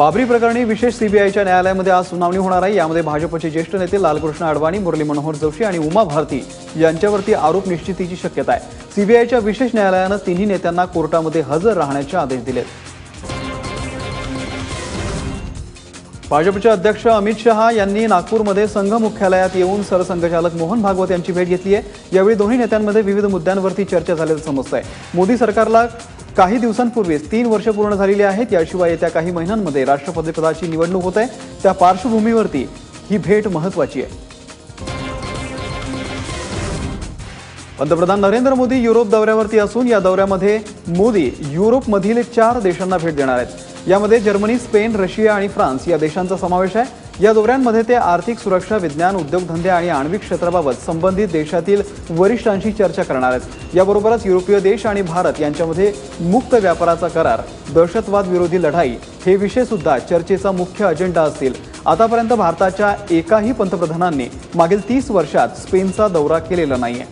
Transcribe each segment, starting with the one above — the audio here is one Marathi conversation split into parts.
बाबरी प्रकरणी विशेष सीबीआयच्या न्यायालयामध्ये आज सुनावणी होणार आहे. यामध्ये भाजपचे ज्येष्ठ नेते लालकृष्ण अडवाणी मुरली मनोहर जोशी आणि उमा भारती यांच्यावरती आरोप निश्चितीची शक्यता आहे. सीबीआयच्या विशेष न्यायालयानं तिन्ही नेत्यांना कोर्टामध्ये हजर राहण्याचे आदेश दिलेत भाजपचे अध्यक्ष अमित शहा यांनी नागपूरमध्ये संघ मुख्यालयात येऊन सरसंघचालक मोहन भागवत यांची भेट घेतली आहे. यावेळी दोन्ही नेत्यांमध्ये विविध मुद्द्यांवरती चर्चा झाल्याचं समजत आहे मोदी सरकारला काही दिवसांपूर्वीच तीन वर्ष पूर्ण झालेली आहेत. याशिवाय येत्या काही महिन्यांमध्ये राष्ट्रपतीपदाची निवडणूक होत आहे. त्या पार्श्वभूमीवरती ही भेट महत्वाची आहे. पंतप्रधान नरेंद्र मोदी युरोप दौऱ्यावरती असून या दौऱ्यामध्ये मोदी युरोपमधील चार देशांना भेट देणार आहेत. यामध्ये जर्मनी स्पेन रशिया आणि फ्रान्स या देशांचा समावेश आहे. या दौऱ्यांमध्ये ते आर्थिक सुरक्षा विज्ञान उद्योगधंदे आणि आण्विक क्षेत्राबाबत संबंधित देशातील वरिष्ठांशी चर्चा करणार आहेत. याबरोबरच युरोपीय देश आणि भारत यांच्यामध्ये मुक्त व्यापाराचा करार दहशतवाद विरोधी लढाई हे विषय सुद्धा चर्चेचा मुख्य अजेंडा असतील. आतापर्यंत भारताच्या एकाही पंतप्रधानांनी मागील तीस वर्षात स्पेनचा दौरा केलेला नाहीये.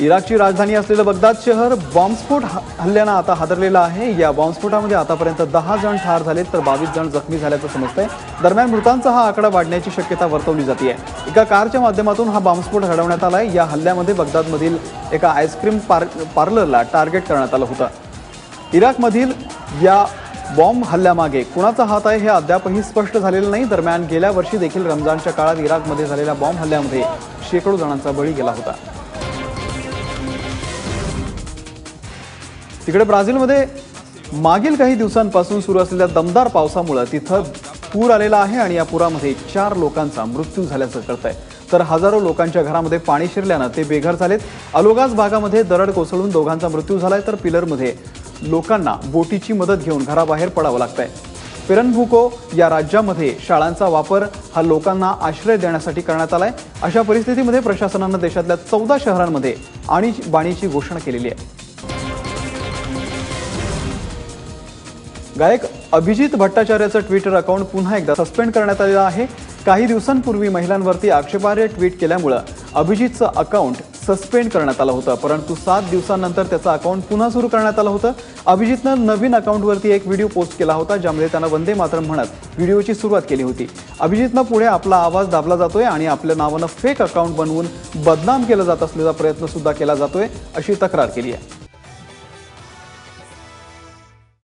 इराकची राजधानी असलेलं बगदाद शहर बॉम्बस्फोट ह- हल्ल्यानं आता हादरलेलं आहे. या बॉम्बस्फोटामध्ये आतापर्यंत दहा जण ठार झालेत तर बावीस जण जखमी झाल्याचं समजतंय. दरम्यान मृतांचा हा आकडा वाढण्याची शक्यता वर्तवली जाते एका कारच्या माध्यमातून हा बॉम्बस्फोट घडवण्यात आलाय. या हल्ल्यामध्ये बगदादमधील एका आईस्क्रीम पार पार्लरला टार्गेट करण्यात आलं होतं. इराकमधील या बॉम्ब हल्ल्यामागे कुणाचा हात आहे हे अद्यापही स्पष्ट झालेलं नाही. दरम्यान गेल्या वर्षी देखील रमजानच्या काळात इराकमध्ये झालेल्या बॉम्ब हल्ल्यामध्ये शेकडो जणांचा बळी गेला होता. तिकडे ब्राझीलमध्ये मागील काही दिवसांपासून सुरू असलेल्या दमदार पावसामुळे तिथं पूर आलेला आहे आणि या पुरामध्ये चार लोकांचा मृत्यू झाल्याचं कळतंय. तर हजारो लोकांच्या घरामध्ये पाणी शिरल्यानं ते बेघर झालेत. अलोगास भागामध्ये दरड कोसळून दोघांचा मृत्यू झालाय तर पिलरमध्ये लोकांना बोटीची मदत घेऊन घराबाहेर पडावं लागतंय. पेरनभुको या राज्यामध्ये शाळांचा वापर हा लोकांना आश्रय देण्यासाठी करण्यात आलाय. अशा परिस्थितीमध्ये प्रशासनानं देशातल्या चौदा शहरांमध्ये आणि बाणीची घोषणा केलेली आहे. गायक अभिजित भट्टाचार्याचं ट्विटर अकाउंट पुन्हा एकदा सस्पेंड करण्यात आलेलं आहे. काही दिवसांपूर्वी महिलांवरती आक्षेपार्ह ट्विट केल्यामुळं अभिजितचं अकाउंट सस्पेंड करण्यात आलं होतं. परंतु सात दिवसांनंतर त्याचं अकाउंट पुन्हा सुरू करण्यात आलं होतं. अभिजितनं नवीन अकाउंटवरती एक व्हिडिओ पोस्ट केला होता ज्यामध्ये त्यानं वंदे मातरम म्हणत व्हिडिओची सुरुवात केली होती. अभिजितनं पुढे आपला आवाज दाबला जातोय आणि आपल्या नावानं फेक अकाउंट बनवून बदनाम केलं जात असलेला प्रयत्न सुद्धा केला जातोय अशी तक्रार केली आहे.